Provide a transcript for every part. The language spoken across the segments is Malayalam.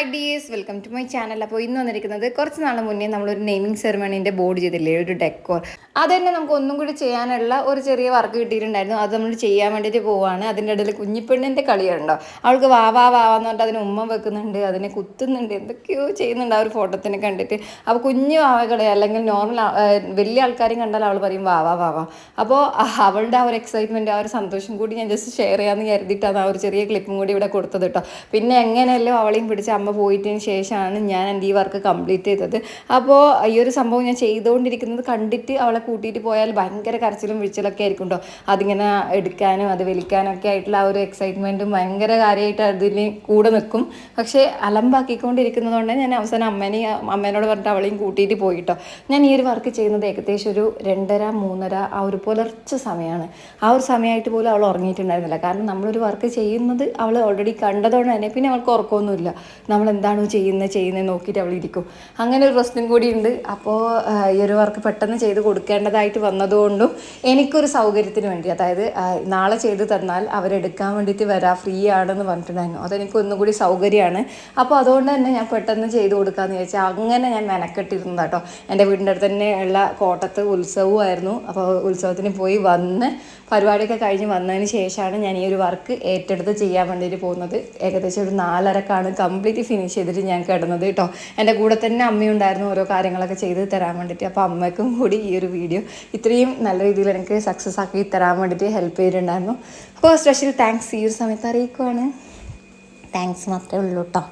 Hi dears welcome to my channel അപ്പോൾ ഇന്ന് വന്നിരിക്കുന്നത് കുറച്ച് നാൾ മുന്നേ നമ്മളൊരു നെയിമിംഗ് സെറമണീന്റെ ബോർഡ് ചെയ്തില്ലേ? ഒരു ഡെക്കോർ അത് തന്നെ നമുക്ക് ഒന്നും കൂടി ചെയ്യാനുള്ള ഒരു ചെറിയ വർക്ക് കിട്ടിയിട്ടുണ്ടായിരുന്നു. അത് നമ്മൾ ചെയ്യാൻ വേണ്ടിയിട്ട് പോവാണ്. അതിന്റെ ഇടയിൽ കുഞ്ഞിപ്പെണ്ണിന്റെ കളിയുണ്ടോ അവൾക്ക് വാ വാ വാ എന്ന് പറഞ്ഞിട്ട് അതിന് ഉമ്മ വെക്കുന്നുണ്ട്. അതിനെ കുത്തുന്നുണ്ട്. എന്തൊക്കെയോ ചെയ്യുന്നുണ്ട് ആ ഒരു ഫോട്ടോത്തിനെ കണ്ടിട്ട്. അപ്പോൾ കുഞ്ഞു വാവകളെ അല്ലെങ്കിൽ നോർമൽ വലിയ ആൾക്കാരെയും കണ്ടാൽ അവൾ പറയും വാ വാ വാ വാ. അപ്പോൾ അവളുടെ ആ ഒരു എക്സൈറ്റ്മെന്റ് ആ ഒരു സന്തോഷം കൂടി ഞാൻ ജസ്റ്റ് ഷെയർ ചെയ്യാമെന്ന് കരുതിയിട്ടാണ് ആ ഒരു ചെറിയ ക്ലിപ്പും കൂടി ഇവിടെ കൊടുത്തത് കേട്ടോ. പിന്നെ എങ്ങനെയല്ലോ അവളെയും പിടിച്ച് അമ്മ പോയിട്ടതിന് ശേഷമാണ് ഞാൻ എന്റെ ഈ വർക്ക് കംപ്ലീറ്റ് ചെയ്തത്. അപ്പോൾ ഈ ഒരു സംഭവം ഞാൻ ചെയ്തുകൊണ്ടിരിക്കുന്നത് കണ്ടിട്ട് അവളെ കൂട്ടിയിട്ട് പോയാൽ ഭയങ്കര കരച്ചിലും വിഴിച്ചിലൊക്കെ ആയിരിക്കും കേട്ടോ അതിങ്ങനെ എടുക്കാനും അത് വലിക്കാനും ഒക്കെ ആയിട്ടുള്ള ആ ഒരു എക്സൈറ്റ്മെന്റും ഭയങ്കര കാര്യമായിട്ട് അതിന് കൂടെ നിൽക്കും. പക്ഷേ അലമ്പാക്കിക്കൊണ്ടിരിക്കുന്നതുകൊണ്ട് ഞാൻ അവസാനം അമ്മേനെയും അമ്മേനോട് പറഞ്ഞിട്ട് അവളെയും കൂട്ടിയിട്ട് പോയി കേട്ടോ ഞാൻ ഈ ഒരു വർക്ക് ചെയ്യുന്നത് ഏകദേശം ഒരു രണ്ടര മൂന്നര ആ ഒരു പുലർച്ച സമയമാണ്. ആ ഒരു സമയമായിട്ട് പോലും അവൾ ഉറങ്ങിയിട്ടുണ്ടായിരുന്നില്ല. കാരണം നമ്മളൊരു വർക്ക് ചെയ്യുന്നത് അവൾ ഓൾറെഡി കണ്ടതുകൊണ്ട് തന്നെ പിന്നെ അവൾക്ക് ഉറക്കമൊന്നുമില്ല. നമ്മൾ എന്താണോ ചെയ്യുന്നത് ചെയ്യുന്നത് നോക്കിയിട്ട് അവൾ ഇരിക്കും. അങ്ങനെ ഒരു പ്രശ്നം കൂടിയുണ്ട് അപ്പോൾ ഈ ഒരു വർക്ക് പെട്ടെന്ന് ചെയ്ത് കൊടുക്കേണ്ടതായിട്ട് വന്നതുകൊണ്ടും എനിക്കൊരു സൗകര്യത്തിന് വേണ്ടി അതായത് നാളെ ചെയ്ത് തന്നാൽ അവരെടുക്കാൻ വേണ്ടിയിട്ട് വരാം ഫ്രീ ആണെന്ന് പറഞ്ഞിട്ടുണ്ടായിരുന്നു. അതെനിക്ക് ഒന്നും കൂടി സൗകര്യമാണ്. അപ്പോൾ അതുകൊണ്ട് തന്നെ ഞാൻ പെട്ടെന്ന് ചെയ്ത് കൊടുക്കാമെന്ന് വിചാരിച്ചാൽ അങ്ങനെ ഞാൻ മെനക്കെട്ടിരുന്നു കേട്ടോ എന്റെ വീടിന്റെ അടുത്ത് തന്നെ ഉള്ള കോട്ടത്ത് ഉത്സവമായിരുന്നു അപ്പോൾ ഉത്സവത്തിന് പോയി വന്ന് പരിപാടിയൊക്കെ കഴിഞ്ഞ് വന്നതിന് ശേഷമാണ് ഞാൻ ഈ ഒരു വർക്ക് ഏറ്റെടുത്ത് ചെയ്യാൻ വേണ്ടിയിട്ട് പോകുന്നത്. ഏകദേശം ഒരു നാലരക്കാണ് കംപ്ലീറ്റ് ഫിനിഷ് ചെയ്തിട്ട് ഞാൻ കിടന്നത് കേട്ടോ. എന്റെ കൂടെ തന്നെ അമ്മയുണ്ടായിരുന്നു ഓരോ കാര്യങ്ങളൊക്കെ ചെയ്ത് തരാൻ വേണ്ടിയിട്ട്. അപ്പോൾ അമ്മയ്ക്കും കൂടി ഈ ഒരു വീഡിയോ ഇത്രയും നല്ല രീതിയിൽ എനിക്ക് സക്സസ് ആക്കി തരാൻ വേണ്ടിയിട്ട് ഹെൽപ്പ് ചെയ്തിട്ടുണ്ടായിരുന്നു. അപ്പോൾ സ്പെഷ്യൽ താങ്ക്സ് ഈ ഒരു സമയത്ത് അറിയിക്കുവാണ്. താങ്ക്സ് മാത്രമേ ഉള്ളൂ കേട്ടോ.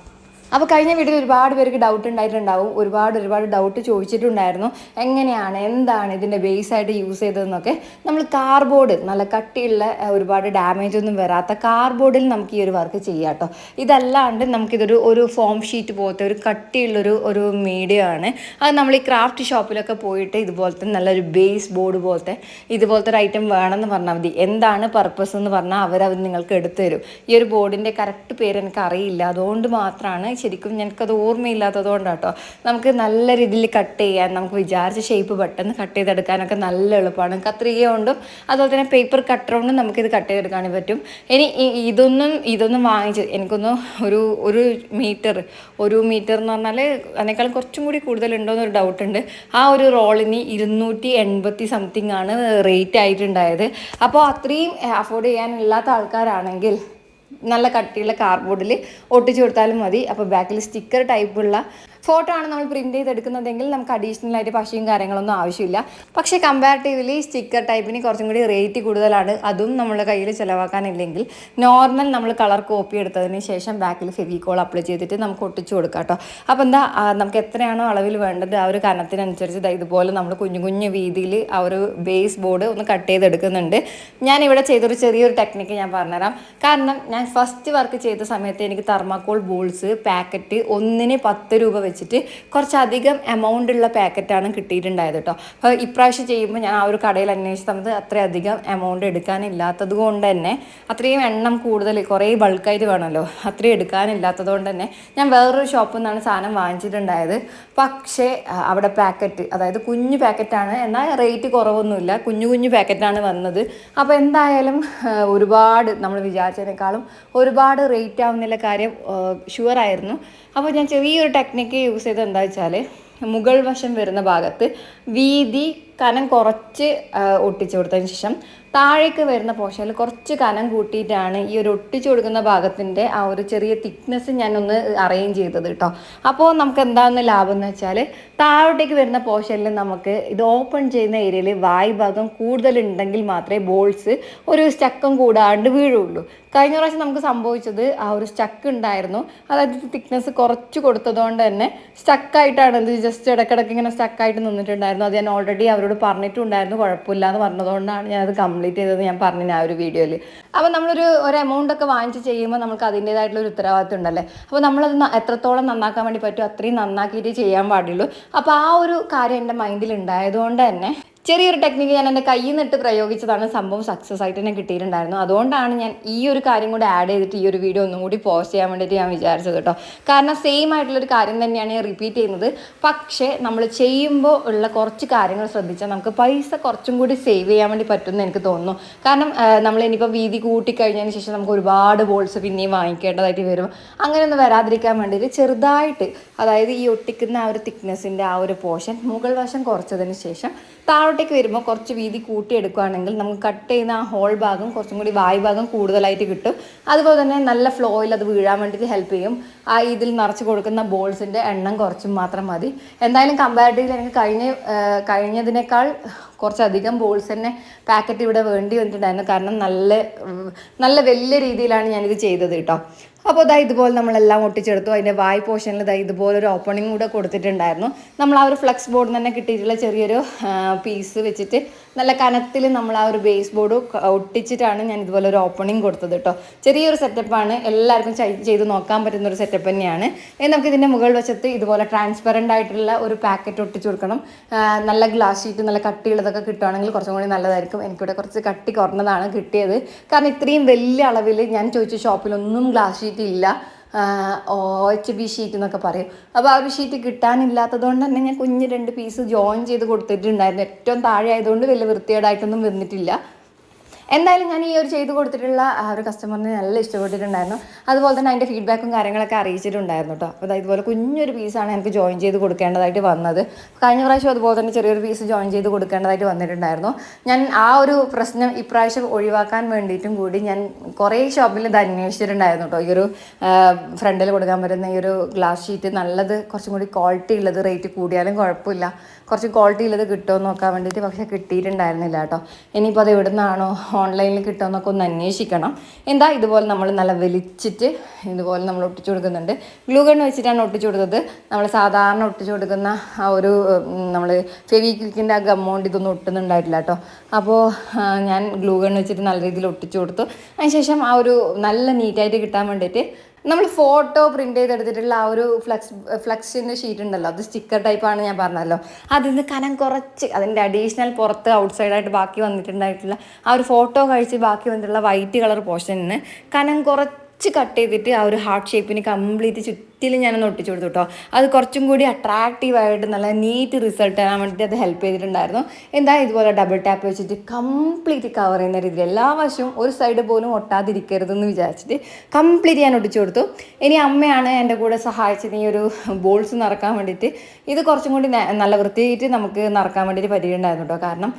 അപ്പോൾ കഴിഞ്ഞ വീഡിയോയിൽ ഒരുപാട് പേർക്ക് ഡൗട്ട് ഉണ്ടായിട്ടുണ്ടാവും. ഒരുപാട് ഒരുപാട് ഡൗട്ട് ചോദിച്ചിട്ടുണ്ടായിരുന്നു. എങ്ങനെയാണ് എന്താണ് ഇതിന്റെ ബേസ് ആയിട്ട് യൂസ് ചെയ്തതെന്നൊക്കെ. നമ്മൾ കാർബോർഡ് നല്ല കട്ടിയുള്ള ഒരുപാട് ഡാമേജ് ഒന്നും വരാത്ത കാർബോർഡിൽ നമുക്ക് ഈ ഒരു വർക്ക് ചെയ്യാം കേട്ടോ ഇതല്ലാണ്ട് നമുക്കിതൊരു ഒരു ഫോം ഷീറ്റ് പോലത്തെ ഒരു കട്ടിയുള്ളൊരു ഒരു മീഡിയം ആണ്. അത് നമ്മൾ ഈ ക്രാഫ്റ്റ് ഷോപ്പിലൊക്കെ പോയിട്ട് ഇതുപോലത്തെ നല്ലൊരു ബേസ് ബോർഡ് പോലത്തെ ഇതുപോലത്തെ ഒരു ഐറ്റം വേണമെന്ന് പറഞ്ഞാൽ മതി. എന്താണ് പർപ്പസ് എന്ന് പറഞ്ഞാൽ അവരത് നിങ്ങൾക്ക് എടുത്തു തരും. ഈ ഒരു ബോർഡിന്റെ കറക്റ്റ് പേര് എനിക്ക് അറിയില്ല അതുകൊണ്ട് മാത്രമാണ് ശരിക്കും ഞങ്ങൾക്കത് ഓർമ്മയില്ലാത്തത് കൊണ്ടാട്ടോ നമുക്ക് നല്ല രീതിയിൽ കട്ട് ചെയ്യാൻ നമുക്ക് വിചാരിച്ച ഷേപ്പ് പെട്ടെന്ന് കട്ട് ചെയ്തെടുക്കാനൊക്കെ നല്ല എളുപ്പമാണ്. കത്രിക കൊണ്ടും അതുപോലെ തന്നെ പേപ്പർ കട്ടർ കൊണ്ടും നമുക്കിത് കട്ട് ചെയ്തെടുക്കാൻ പറ്റും. ഇനി ഇതൊന്നും ഇതൊന്നും വാങ്ങിച്ച് എനിക്കൊന്ന് ഒരു ഒരു മീറ്റർ ഒരു മീറ്റർ എന്ന് പറഞ്ഞാൽ അതിനേക്കാളും കുറച്ചും കൂടി കൂടുതലുണ്ടോ എന്നൊരു ഡൗട്ട് ഉണ്ട്. ആ ഒരു റോളിന് ഇരുന്നൂറ്റി എൺപത്തി സംതിങ് ആണ് റേറ്റ് ആയിട്ടുണ്ടായത്. അപ്പോൾ അത്രയും അഫോർഡ് ചെയ്യാനില്ലാത്ത ആൾക്കാരാണെങ്കിൽ നല്ല കട്ടിയുള്ള കാർഡ്ബോർഡിൽ ഒട്ടിച്ചു കൊടുത്താലും മതി. അപ്പോൾ ബാക്കിൽ സ്റ്റിക്കർ ടൈപ്പുള്ള ഫോട്ടോ ആണ് നമ്മൾ പ്രിന്റ് ചെയ്തെടുക്കുന്നതെങ്കിൽ നമുക്ക് അഡീഷണൽ ആയിട്ട് പശയും കാര്യങ്ങളൊന്നും ആവശ്യമില്ല. പക്ഷേ കമ്പാരിറ്റീവ്ലി സ്റ്റിക്കർ ടൈപ്പിന് കുറച്ചും കൂടി റേറ്റ് കൂടുതലാണ്. അതും നമ്മുടെ കയ്യിൽ ചിലവാക്കാനില്ലെങ്കിൽ നോർമൽ നമ്മൾ കളർ കോപ്പി എടുത്തതിന് ശേഷം ബാക്കിൽ ഫെവിക്കോൾ അപ്ലൈ ചെയ്തിട്ട് നമുക്ക് ഒട്ടിച്ചു കൊടുക്കാം കേട്ടോ അപ്പോൾ എന്താ നമുക്ക് എത്രയാണോ അളവിൽ വേണ്ടത് ആ ഒരു കനത്തിനനുസരിച്ച് ഇതുപോലെ നമ്മൾ കുഞ്ഞു കുഞ്ഞു വീതിയിൽ ആ ഒരു ബേസ് ബോർഡ് ഒന്ന് കട്ട് ചെയ്തെടുക്കുന്നുണ്ട്. ഞാൻ ഇവിടെ ചെയ്തൊരു ചെറിയൊരു ടെക്നിക്ക് ഞാൻ പറഞ്ഞുതരാം. കാരണം ഞാൻ ഫസ്റ്റ് വർക്ക് ചെയ്ത സമയത്ത് എനിക്ക് തെർമാക്കോൾ ബോൾസ് പാക്കറ്റ് ഒന്നിന് പത്ത് രൂപ വെച്ചിട്ട് കുറച്ചധികം എമൗണ്ട് ഉള്ള പാക്കറ്റാണ് കിട്ടിയിട്ടുണ്ടായത് കേട്ടോ അപ്പോൾ ഇപ്രാവശ്യം ചെയ്യുമ്പോൾ ഞാൻ ആ ഒരു കടയിൽ അന്വേഷിച്ച സമയത്ത് അത്രയധികം എമൗണ്ട് എടുക്കാനില്ലാത്തത് കൊണ്ട് തന്നെ അത്രയും എണ്ണം കൂടുതൽ കുറേ ബൾക്കായിട്ട് വേണമല്ലോ. അത്രയും എടുക്കാനില്ലാത്തത് കൊണ്ട് തന്നെ ഞാൻ വേറൊരു ഷോപ്പിൽ നിന്നാണ് സാധനം വാങ്ങിച്ചിട്ടുണ്ടായത്. പക്ഷേ അവിടെ പാക്കറ്റ് അതായത് കുഞ്ഞു പാക്കറ്റാണ് എന്നാൽ റേറ്റ് കുറവൊന്നുമില്ല. കുഞ്ഞു കുഞ്ഞു പാക്കറ്റാണ് വന്നത്. അപ്പോൾ എന്തായാലും ഒരുപാട് നമ്മൾ വിചാരിച്ചതിനേക്കാളും ഒരുപാട് റേറ്റ് ആവുന്നില്ല കാര്യം ഷുവർ ആയിരുന്നു. അപ്പോൾ ഞാൻ ചെറിയൊരു ടെക്നിക്ക് യൂസ് ചെയ്തത് എന്താ വെച്ചാൽ മുകൾ വശം വരുന്ന ഭാഗത്ത് വീതി കനം കുറച്ച് ഒട്ടിച്ചു കൊടുത്തതിന് ശേഷം താഴേക്ക് വരുന്ന പോർഷനിൽ കുറച്ച് കനം കൂട്ടിയിട്ടാണ് ഈ ഒരു ഒട്ടിച്ചു കൊടുക്കുന്ന ഭാഗത്തിന്റെ ആ ഒരു ചെറിയ തിക്നെസ് ഞാനൊന്ന് അറേഞ്ച് ചെയ്തത് കേട്ടോ. അപ്പോൾ നമുക്ക് എന്താണെന്ന് ലാഭം എന്ന് വെച്ചാൽ താഴോട്ടേക്ക് വരുന്ന പോർഷനിൽ നമുക്ക് ഇത് ഓപ്പൺ ചെയ്യുന്ന ഏരിയയിൽ വായ് ഭാഗം കൂടുതലുണ്ടെങ്കിൽ മാത്രമേ ബോൾസ് ഒരു സ്റ്റക്കം കൂടാണ്ട് വീഴുള്ളൂ. കഴിഞ്ഞ പ്രാവശ്യം നമുക്ക് സംഭവിച്ചത് ആ ഒരു സ്റ്റക്ക് ഉണ്ടായിരുന്നു. അതായത് തിക്നെസ് കുറച്ച് കൊടുത്തതുകൊണ്ട് തന്നെ സ്റ്റക്കായിട്ടാണ് ഇത് ജസ്റ്റ് ഇടയ്ക്കിടയ്ക്ക് ഇങ്ങനെ സ്റ്റക്കായിട്ട് നിന്നിട്ടുണ്ടായിരുന്നു. അത് ഞാൻ ഓൾറെഡി അവരോട് പറഞ്ഞിട്ടുണ്ടായിരുന്നു കുഴപ്പമില്ല എന്ന് പറഞ്ഞതുകൊണ്ടാണ് ഞാൻ അത് കംപ്ലീറ്റ് ചെയ്തത് ഞാൻ പറഞ്ഞു ആ ഒരു വീഡിയോയിൽ അപ്പോൾ നമ്മളൊരു ഒരു എമൗണ്ട് ഒക്കെ വാങ്ങിച്ച് ചെയ്യുമ്പോൾ നമുക്ക് അതിന്റേതായിട്ടുള്ള ഒരു ഉത്തരവാദിത്വം ഉണ്ടല്ലേ? അപ്പോൾ നമ്മളത് എത്രത്തോളം നന്നാക്കാൻ വേണ്ടി പറ്റുമോ അത്രയും നന്നാക്കിയിട്ട് ചെയ്യാൻ പാടുള്ളൂ. അപ്പോൾ ആ ഒരു കാര്യം എന്റെ മൈൻഡിൽ ഉണ്ടായതുകൊണ്ട് തന്നെ ചെറിയൊരു ടെക്നിക്ക് ഞാൻ എന്റെ കയ്യിൽ നിന്നിട്ട് പ്രയോഗിച്ചതാണ്. സംഭവം സക്സസ് ആയിട്ട് തന്നെ കിട്ടിയിട്ടുണ്ടായിരുന്നു. അതുകൊണ്ടാണ് ഞാൻ ഈ ഒരു കാര്യം കൂടി ആഡ് ചെയ്തിട്ട് ഈ ഒരു വീഡിയോ ഒന്നും കൂടി പോസ്റ്റ് ചെയ്യാൻ വേണ്ടിയിട്ട് ഞാൻ വിചാരിച്ചത് കേട്ടോ. കാരണം സെയിം ആയിട്ടുള്ളൊരു കാര്യം തന്നെയാണ് ഞാൻ റിപ്പീറ്റ് ചെയ്യുന്നത്. പക്ഷേ നമ്മൾ ചെയ്യുമ്പോൾ ഉള്ള കുറച്ച് കാര്യങ്ങൾ ശ്രദ്ധിച്ചാൽ നമുക്ക് പൈസ കുറച്ചും കൂടി സേവ് ചെയ്യാൻ വേണ്ടി പറ്റുമെന്ന് എനിക്ക് തോന്നുന്നു. കാരണം നമ്മൾ ഇനിയിപ്പോൾ വീതി കൂട്ടിക്കഴിഞ്ഞതിന് ശേഷം നമുക്ക് ഒരുപാട് ബോൾസ് പിന്നെയും വാങ്ങിക്കേണ്ടതായിട്ട് വരും. അങ്ങനെയൊന്നും വരാതിരിക്കാൻ വേണ്ടിയിട്ട് ചെറുതായിട്ട് അതായത് ഈ ഒട്ടിക്കുന്ന ആ ഒരു തിക്നെസ്സിന്റെ ആ ഒരു പോർഷൻ മുകൾ വശം കുറച്ചതിന് ശേഷം താഴോട്ടേക്ക് വരുമ്പോൾ കുറച്ച് വീതി കൂട്ടിയെടുക്കുകയാണെങ്കിൽ നമുക്ക് കട്ട് ചെയ്യുന്ന ആ ഹോൾ ഭാഗം കുറച്ചും കൂടി വായു ഭാഗം കൂടുതലായിട്ട് കിട്ടും. അതുപോലെ തന്നെ നല്ല ഫ്ലോയിൽ അത് വീഴാൻ വേണ്ടിയിട്ട് ഹെൽപ്പ് ചെയ്യും. ആ ഇതിൽ നിറച്ച് കൊടുക്കുന്ന ബോൾസിന്റെ എണ്ണം കുറച്ചും മാത്രം മതി. എന്തായാലും കമ്പാരിറ്റീവ്ലി എനിക്ക് കഴിഞ്ഞ കഴിഞ്ഞതിനേക്കാൾ കുറച്ചധികം ബോൾസ് തന്നെ പാക്കറ്റ് ഇവിടെ വേണ്ടി വന്നിട്ടുണ്ടായിരുന്നു. കാരണം നല്ല നല്ല വലിയ രീതിയിലാണ് ഞാനിത് ചെയ്തത് കേട്ടോ. അപ്പോൾ ഇതാ ഇതുപോലെ നമ്മളെല്ലാം ഒട്ടിച്ചെടുത്തു. അതിന്റെ വായ് പോർഷനിൽ ഇതാ ഇതുപോലെ ഒരു ഓപ്പണിംഗ് കൂടെ കൊടുത്തിട്ടുണ്ടായിരുന്നു. നമ്മൾ ആ ഒരു ഫ്ലെക്സ് ബോർഡിൽ തന്നെ കിട്ടിയിട്ടുള്ള ചെറിയൊരു പീസ് വെച്ചിട്ട് നല്ല കനത്തിൽ നമ്മൾ ആ ഒരു ബേസ് ബോർഡ് ഒട്ടിച്ചിട്ടാണ് ഞാൻ ഇതുപോലെ ഒരു ഓപ്പണിംഗ് കൊടുത്തത് കേട്ടോ ചെറിയൊരു സെറ്റപ്പാണ് എല്ലാവർക്കും ചെയ്ത് നോക്കാൻ പറ്റുന്ന ഒരു സെറ്റപ്പ് തന്നെയാണ്. നമുക്ക് ഇതിന്റെ മുകൾ വശത്ത് ഇതുപോലെ ട്രാൻസ്പെറന്റ് ആയിട്ടുള്ള ഒരു പാക്കറ്റ് ഒട്ടിച്ചു കൊടുക്കണം. നല്ല ഗ്ലാസ് ഷീറ്റ് നല്ല കട്ടിയുള്ളതൊക്കെ കിട്ടുകയാണെങ്കിൽ കുറച്ചും കൂടി നല്ലതായിരിക്കും. എനിക്കിവിടെ കുറച്ച് കട്ടി കുറഞ്ഞതാണ് കിട്ടിയത്. കാരണം ഇത്രയും വലിയ അളവിൽ ഞാൻ ചോദിച്ച ഷോപ്പിലൊന്നും ഗ്ലാസ് ഷീറ്റ് ഇല്ല. ഒ എച്ച് ബി ഷീറ്റ് എന്നൊക്കെ പറയും. അപ്പോൾ ആ ഒരു ഷീറ്റ് കിട്ടാനില്ലാത്തത് കൊണ്ട് തന്നെ ഞാൻ കുഞ്ഞ് രണ്ട് പീസ് ജോയിൻ ചെയ്ത് കൊടുത്തിട്ടുണ്ടായിരുന്നു. ഏറ്റവും താഴെ ആയതുകൊണ്ട് വലിയ വൃത്തികേടായിട്ടൊന്നും വന്നിട്ടില്ല. എന്തായാലും ഞാൻ ഈ ഒരു ചെയ്ത് കൊടുത്തിട്ടുള്ള ആ ഒരു കസ്റ്റമറിന് നല്ല ഇഷ്ടപ്പെട്ടിട്ടുണ്ടായിരുന്നു. അതുപോലെ തന്നെ അതിന്റെ ഫീഡ്ബാക്കും കാര്യങ്ങളൊക്കെ അറിയിച്ചിട്ടുണ്ടായിരുന്നു കേട്ടോ അപ്പോൾ ഇതുപോലെ കുഞ്ഞൊരു പീസാണ് എനിക്ക് ജോയിൻ ചെയ്ത് കൊടുക്കേണ്ടതായിട്ട് വന്നത്. കഴിഞ്ഞ പ്രാവശ്യം അതുപോലെ തന്നെ ചെറിയൊരു പീസ് ജോയിൻ ചെയ്ത് കൊടുക്കേണ്ടതായിട്ട് വന്നിട്ടുണ്ടായിരുന്നു. ഞാൻ ആ ഒരു പ്രശ്നം ഇപ്രാവശ്യം ഒഴിവാക്കാൻ വേണ്ടിയിട്ടും കൂടി ഞാൻ കുറേ ഷോപ്പിൽ ഇത് അന്വേഷിച്ചിട്ടുണ്ടായിരുന്നു കേട്ടോ ഈ ഒരു ഫ്രണ്ടിൽ കൊടുക്കാൻ പറ്റുന്ന ഈ ഒരു ഗ്ലാസ് ഷീറ്റ് നല്ലത് കുറച്ചും കൂടി ക്വാളിറ്റി ഉള്ളത് റേറ്റ് കൂടിയാലും കുഴപ്പമില്ല. കുറച്ച് ക്വാളിറ്റി ഉള്ളത് കിട്ടുമോ നോക്കാൻ വേണ്ടിയിട്ട് പക്ഷേ കിട്ടിയിട്ടുണ്ടായിരുന്നില്ല കേട്ടോ ഇനിയിപ്പോൾ അത് എവിടെ നിന്നാണോ ഓൺലൈനിൽ കിട്ടുമെന്നൊക്കെ ഒന്ന് അന്വേഷിക്കണം. എന്താ ഇതുപോലെ നമ്മൾ നല്ല വലിച്ചിട്ട് ഇതുപോലെ നമ്മൾ ഒട്ടിച്ചു കൊടുക്കുന്നുണ്ട്. ഗ്ലൂഗൺ വെച്ചിട്ടാണ് ഒട്ടിച്ചു കൊടുത്തത്. നമ്മൾ സാധാരണ ഒട്ടിച്ചു കൊടുക്കുന്ന ആ ഒരു നമ്മൾ ഫെവിക്വിക്കിന്റെ ആ ഗമ്മോണ്ട് ഇതൊന്നും ഒട്ടുന്നുണ്ടായിട്ടില്ല കേട്ടോ അപ്പോൾ ഞാൻ ഗ്ലൂഗൺ വെച്ചിട്ട് നല്ല രീതിയിൽ ഒട്ടിച്ചു കൊടുത്തു. അതിനുശേഷം ആ ഒരു നല്ല നീറ്റായിട്ട് കിട്ടാൻ വേണ്ടിയിട്ട് നമ്മൾ ഫോട്ടോ പ്രിന്റ് ചെയ്തെടുത്തിട്ടുള്ള ആ ഒരു ഫ്ലക്സ് ഫ്ലക്സിന്റെ ഷീറ്റ് ഉണ്ടല്ലോ. അത് സ്റ്റിക്കർ ടൈപ്പാണ് ഞാൻ പറഞ്ഞല്ലോ. അതിൽ നിന്ന് കനം കുറച്ച് അതിന്റെ അഡീഷണൽ പുറത്ത് ഔട്ട്സൈഡായിട്ട് ബാക്കി വന്നിട്ടുണ്ടായിട്ടുള്ള ആ ഒരു ഫോട്ടോ കഴിച്ച് ബാക്കി വന്നിട്ടുള്ള വൈറ്റ് കളർ പോർഷനിൽ നിന്ന് കനം കുറച്ച് കട്ട് ചെയ്തിട്ട് ആ ഒരു ഹാർട്ട് ഷേപ്പിന് കംപ്ലീറ്റ് ചുറ്റിലും ഞാനൊന്ന് ഒട്ടിച്ചു കൊടുത്തു കേട്ടോ അത് കുറച്ചും കൂടി അട്രാക്റ്റീവായിട്ട് നല്ല നീറ്റ് റിസൾട്ട് തരാൻ വേണ്ടിയിട്ട് അത് ഹെൽപ്പ് ചെയ്തിട്ടുണ്ടായിരുന്നു. എന്താ ഇതുപോലെ ഡബിൾ ടാപ്പ് വെച്ചിട്ട് കംപ്ലീറ്റ് കവർ ചെയ്യുന്ന രീതിയിൽ എല്ലാ വശവും ഒരു സൈഡ് പോലും ഒട്ടാതിരിക്കരുതെന്ന് വിചാരിച്ചിട്ട് കംപ്ലീറ്റ് ഞാൻ ഒട്ടിച്ചു കൊടുത്തു. ഇനി അമ്മയാണ് എന്റെ കൂടെ സഹായിച്ചത് ഈ ഒരു ബോൾസ് നിറക്കാൻ വേണ്ടിയിട്ട്. ഇത് കുറച്ചും കൂടി നല്ല വൃത്തിയായിട്ട് നമുക്ക് നിറക്കാൻ വേണ്ടിയിട്ട് പറ്റിയിട്ടുണ്ടായിരുന്നു കേട്ടോ കാരണം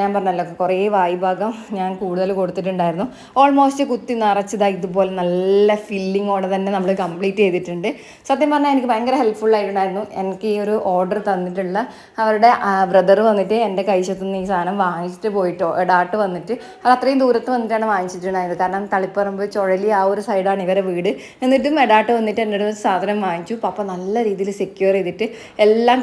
ഞാൻ പറഞ്ഞല്ലോ കുറേ വായ്ഭാഗം ഞാൻ കൂടുതൽ കൊടുത്തിട്ടുണ്ടായിരുന്നു. ഓൾമോസ്റ്റ് കുത്തി നിറച്ചതായി ഇതുപോലെ നല്ല ഫില്ലിങ്ങോടെ തന്നെ നമ്മൾ കംപ്ലീറ്റ് ചെയ്തിട്ടുണ്ട്. സത്യം പറഞ്ഞാൽ എനിക്ക് ഭയങ്കര ഹെൽപ്ഫുൾ ആയിട്ടുണ്ടായിരുന്നു. എനിക്ക് ഈ ഒരു ഓർഡർ തന്നിട്ടുള്ള അവരുടെ ബ്രദർ വന്നിട്ട് എന്റെ കൈശത്തുനിന്ന് ഈ സാധനം വാങ്ങിച്ചിട്ട് പോയിട്ടോ ഡാട്ട് വന്നിട്ട്. അത് അത്രയും ദൂരത്ത് വന്നിട്ടാണ് വാങ്ങിച്ചിട്ടുണ്ടായത്. കാരണം തളിപ്പറമ്പ് ചുഴലി ആ ഒരു സൈഡാണ് ഇവരെ വീട്. എന്നിട്ടും എടാട്ട് വന്നിട്ട് എന്റെ ഒരു സാധനം വാങ്ങിച്ചു. പപ്പ നല്ല രീതിയിൽ സെക്യൂർ ചെയ്തിട്ട് എല്ലാം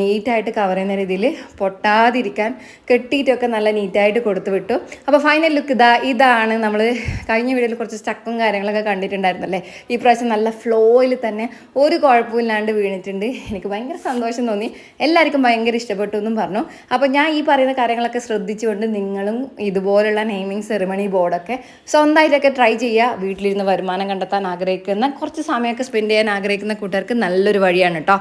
നീറ്റായിട്ട് കവർ ചെയ്യുന്ന രീതിയിൽ പൊട്ടാതിരിക്കാൻ കെട്ടിയിട്ടൊക്കെ നല്ല നീറ്റായിട്ട് കൊടുത്തു വിട്ടു. അപ്പോൾ ഫൈനൽ ലുക്ക് ഇതാ ഇതാണ് നമ്മൾ കഴിഞ്ഞ വീഡിയോയിൽ കുറച്ച് സ്റ്റക്കും കാര്യങ്ങളൊക്കെ കണ്ടിട്ടുണ്ടായിരുന്നല്ലേ? ഈ പ്രാവശ്യം നല്ല ഫ്ലോയിൽ തന്നെ ഒരു കുഴപ്പമില്ലാണ്ട് വീണിട്ടുണ്ട്. എനിക്ക് ഭയങ്കര സന്തോഷം തോന്നി. എല്ലാവർക്കും ഭയങ്കര ഇഷ്ടപ്പെട്ടു എന്നും പറഞ്ഞു. അപ്പോൾ ഞാൻ ഈ പറയുന്ന കാര്യങ്ങളൊക്കെ ശ്രദ്ധിച്ചുകൊണ്ട് നിങ്ങളും ഇതുപോലുള്ള നെയ്മിങ് സെറിമണി ബോർഡൊക്കെ സ്വന്തമായിട്ടൊക്കെ ട്രൈ ചെയ്യുക. വീട്ടിലിരുന്ന് വരുമാനം കണ്ടെത്താൻ ആഗ്രഹിക്കുന്ന കുറച്ച് സമയമൊക്കെ സ്പെൻഡ് ചെയ്യാൻ ആഗ്രഹിക്കുന്ന കൂട്ടുകാർക്ക് നല്ലൊരു വഴിയാണ് കേട്ടോ